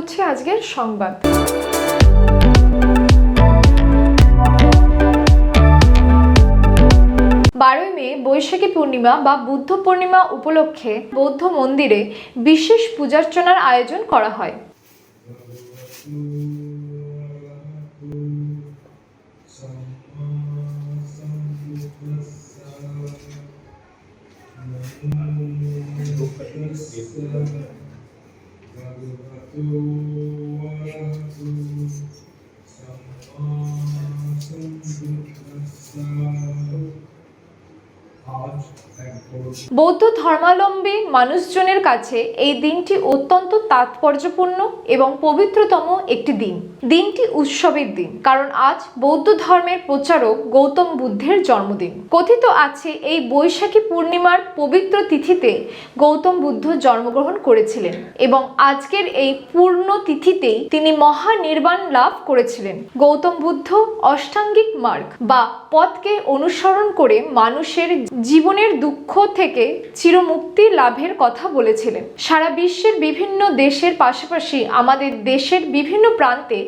করছি আজকের সংবাদ। বারোই মে বৈশাখী পূর্ণিমা বা বুদ্ধ পূর্ণিমা উপলক্ষে বৌদ্ধ মন্দিরে বিশেষ পূজার্চনার আয়োজন করা হয়। to বৌদ্ধ ধর্মাবলম্বী মানুষজনের কাছে এই দিনটি অত্যন্ত তাৎপর্যপূর্ণ এবং পবিত্রতম একটি দিন। দিনটি উৎসবের দিন, কারণ আজ বৌদ্ধ ধর্মের প্রচারক গৌতম বুদ্ধের জন্মদিন। কথিত আছে, এই বৈশাখী পূর্ণিমার পবিত্র তিথিতে গৌতম বুদ্ধ জন্মগ্রহণ করেছিলেন এবং আজকের এই পূর্ণ তিথিতেই তিনি মহানির্বাণ লাভ করেছিলেন। গৌতম বুদ্ধ অষ্টাঙ্গিক মার্গ বা পথকে অনুসরণ করে মানুষের জীবনের দুঃখ থেকে চিরমুক্তি লাভের কথা বলেছিলেন। সারা বিশ্বের বিভিন্ন দেশের পাশাপাশি আমাদের দেশের বিভিন্ন প্রান্তে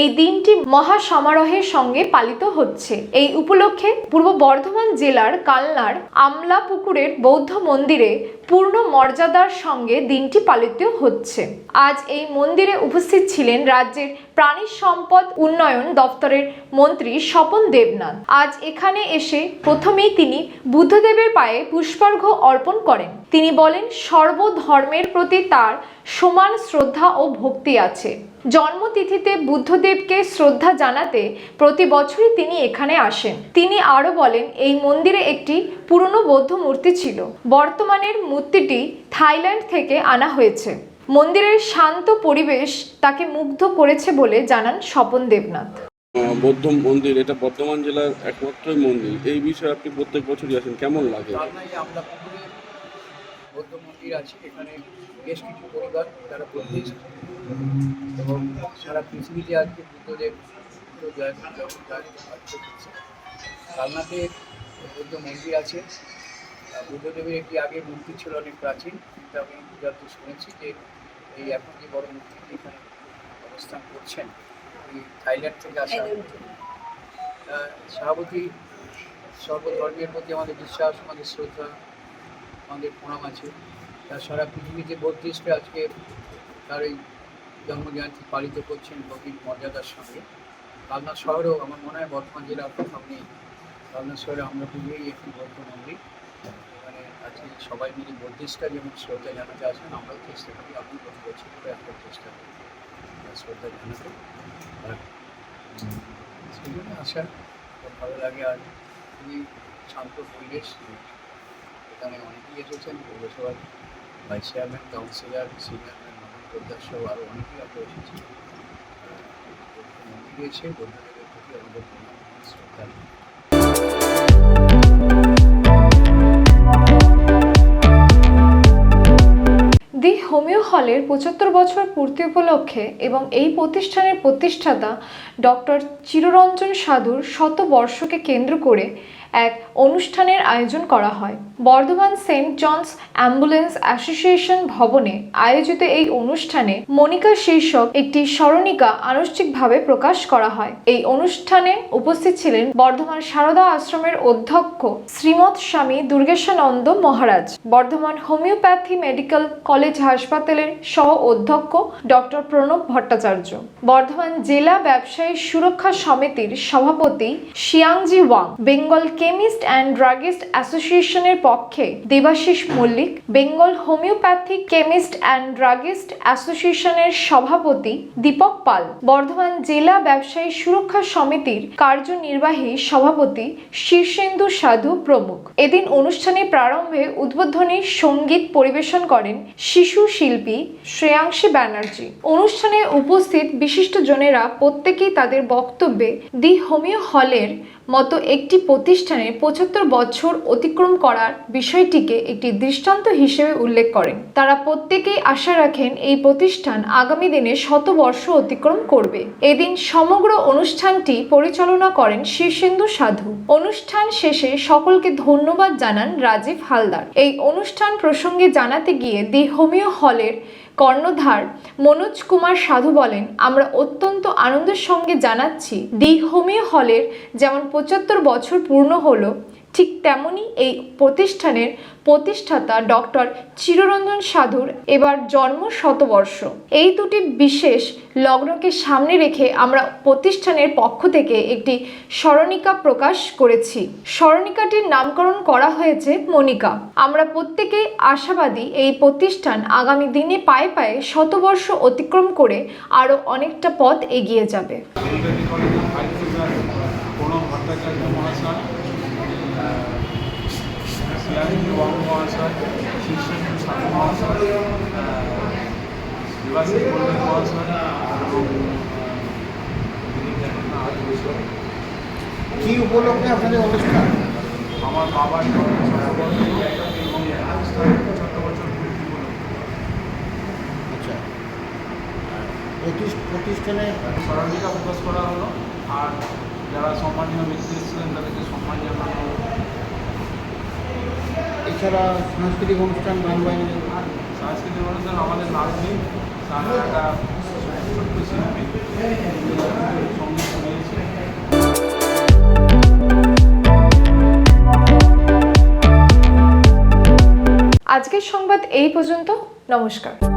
এই দিনটি মহা সমারোহের সঙ্গে পালিত হচ্ছে। এই উপলক্ষে পূর্ব বর্ধমান জেলার কালনার আমলা পুকুরের বৌদ্ধ মন্দিরে পূর্ণ মর্যাদার সঙ্গে দিনটি পালিত হচ্ছে। আজ এই মন্দিরে উপস্থিত ছিলেন রাজ্যের প্রাণী সম্পদ উন্নয়ন দপ্তরের মন্ত্রী স্বপন দেবনাথ। আজ এখানে এসে প্রথমেই তিনি বুদ্ধদেবের পায়ে পুষ্পার্ঘ্য অর্পণ করেন। তিনি বলেন, সর্বধর্মের প্রতি তার সমান শ্রদ্ধা ও ভক্তি আছে। জন্মতিথিতে বুদ্ধদেবকে শ্রদ্ধা জানাতে প্রতি বছরই তিনি এখানে আসেন। তিনি আরও বলেন, এই মন্দিরে একটি পুরনো বৌদ্ধ মূর্তি ছিল। বর্তমানের মূর্তিটি থাইল্যান্ড থেকে আনা হয়েছে। মন্দিরের শান্ত পরিবেশ তাকে মুগ্ধ করেছে বলে জানান স্বপন দেবনাথ। বৌদ্ধ মন্দির, এটা বর্ধমান জেলার একমাত্রই মন্দির। এই বিষয়ে আপনি প্রত্যেক বছরই আসেন, কেমন লাগে? বৌদ্ধ মন্দির আছে, এখানে বেশ কিছু পরিবার তারা বুদ্ধিস্ট এবং সারা পৃথিবীতে আজকে বুদ্ধদেব। কালনাতে বৌদ্ধ মন্দির আছে। বুদ্ধদেবের একটি আগে মূর্তি ছিল অনেক প্রাচীন কিন্তু আমি শুনেছি যে এই এখন যে বড় মূর্তি এখানে অবস্থান করছেন। থাইল্যান্ড থেকে আসা। সভাপতি সর্বধর্মের প্রতি আমাদের বিশ্বাস আমাদের শ্রদ্ধা আমাদের প্রণাম আছে। তার সারা পৃথিবীতে বত্রিশটা আজকে তার এই জন্মজয়ন্তী পালিত করছেন গভীর মর্যাদার সঙ্গে। কালনা শহরেও আমার মনে হয় বর্ধমান জেলার কোথাও নেই কালনা শহরে আমরা পুজোই একটি বৌদ্ধ মন্দির। এখানে আজকে সবাই মিলে বত্রিশটা যেমন শ্রদ্ধা জানাতে আসেন আমরাও চেষ্টা করি আপনি প্রতি বছর করে একটা চেষ্টা করি শ্রদ্ধা জানাতে। আর। সেই জন্য আসা ভালো লাগে আর খুবই শান্ত পরিবেশ এখানে অনেকেই এসেছেন পৌরসভার ভাইস চেয়ারম্যান কাউন্সিলর সিনিয়রম্যান মনোজ পোদ্দার সহ আরও অনেকেই আমরা এসেছি মন্দিরে এসে বন্ধুদের প্রতি আমাদের শ্রদ্ধা। দি হোমিও হলের পঁচাত্তর বছর পূর্তি উপলক্ষে এবং এই প্রতিষ্ঠানের প্রতিষ্ঠাতা ডক্টর চিররঞ্জন সাধুর শতবর্ষকে কেন্দ্র করে এক অনুষ্ঠানের আয়োজন করা হয়। Bardhaman saint John's ambulance association ভবনে আয়োজিত এই অনুষ্ঠানে মনিকা শীর্ষক একটি স্মরণিকা আনুষ্ঠানিকভাবে প্রকাশ করা হয়। এই অনুষ্ঠানে উপস্থিত ছিলেন বর্ধমান সারদা আশ্রমের অধ্যক্ষ Srimat Swami Durgeshananda Maharaj, Bardhaman homeopathy medical college হাসপাতালের সহ অধ্যক্ষ ডক্টর প্রণব ভট্টাচার্য, বর্ধমান জেলা ব্যবসায়ী সুরক্ষা সমিতির সভাপতি Xiangji Wang, Bengal chemist and druggist অ্যাসোসিয়েশনের পক্ষে Debashis Mallick, Bengal homeopathic chemist and druggist অ্যাসোসিয়েশনের সভাপতি দীপক পাল, বর্ধমান জেলা ব্যবসায়ী সুরক্ষা সমিতির কার্যনির্বাহী সভাপতি শীর্ষেন্দু সাধু প্রমুখ। এদিন অনুষ্ঠানের প্রারম্ভে উদ্বোধনী সংগীত পরিবেশন করেন শিশু শিল্পী শ্রেয়াংশী ব্যানার্জি। অনুষ্ঠানে উপস্থিত বিশিষ্টজনেরা প্রত্যেকেই তাদের বক্তব্যে দি হোমিও হলের মতো একটি প্রতিষ্ঠানের পঁচাত্তর বছর অতিক্রম করার বিষয়টিকে একটি দৃষ্টান্ত হিসেবে উল্লেখ করেন। তারা প্রত্যেকেই আশা রাখেন এই প্রতিষ্ঠান আগামী দিনে শতবর্ষ অতিক্রম করবে। এদিন সমগ্র অনুষ্ঠানটি পরিচালনা করেন শীর্ষেন্দু সাধু। অনুষ্ঠান শেষে সকলকে ধন্যবাদ জানান রাজীব হালদার। এই অনুষ্ঠান প্রসঙ্গে জানাতে গিয়ে দি হোমিও হলের কর্ণধার মনোজ কুমার সাধু বলেন, আমরা অত্যন্ত আনন্দের সঙ্গে জানাচ্ছি। দি হোমিও হলের যেমন পঁচাত্তর বছর পূর্ণ হলো ঠিক তেমনি এই প্রতিষ্ঠানের প্রতিষ্ঠাতা ডক্টর চিররঞ্জন সাধুর এবার জন্ম শতবর্ষ এই দুটি বিশেষ লগ্নকে সামনে রেখে আমরা প্রতিষ্ঠানের পক্ষ থেকে একটি স্মরণিকা প্রকাশ করেছি। স্মরণিকাটির নামকরণ করা হয়েছে মনিকা আমরা প্রত্যেকেই আশাবাদী এই প্রতিষ্ঠান আগামী দিনে পায়ে পায়ে শতবর্ষ অতিক্রম করে আরও অনেকটা পথ এগিয়ে যাবে। ভট্টাচার্য মহাশয় শীর্ষেন্দু সাধু মহাশয় বিভাসী পণ্ডিত মহাশয় এবং যিনি জানেন না আজ বছর কি উপলক্ষে আপনাদের অনুষ্ঠান? আমার বাবার আচ্ছা। প্রতিষ- প্রতিষ্ঠানে? স্মরণিকা প্রকাশ করা হলো আর যারা সম্মানীয় ব্যক্তি এসেছিলেন তাদেরকে সম্মান জানানো এছাড়া সাংস্কৃতিক অনুষ্ঠান গান বাজনা সাংস্কৃতিক অনুষ্ঠান আমাদের নাতনি তার ছোট্ট শিল্পী। সংগীত শুনিয়েছে। আজকের সংবাদ এই পর্যন্ত। নমস্কার।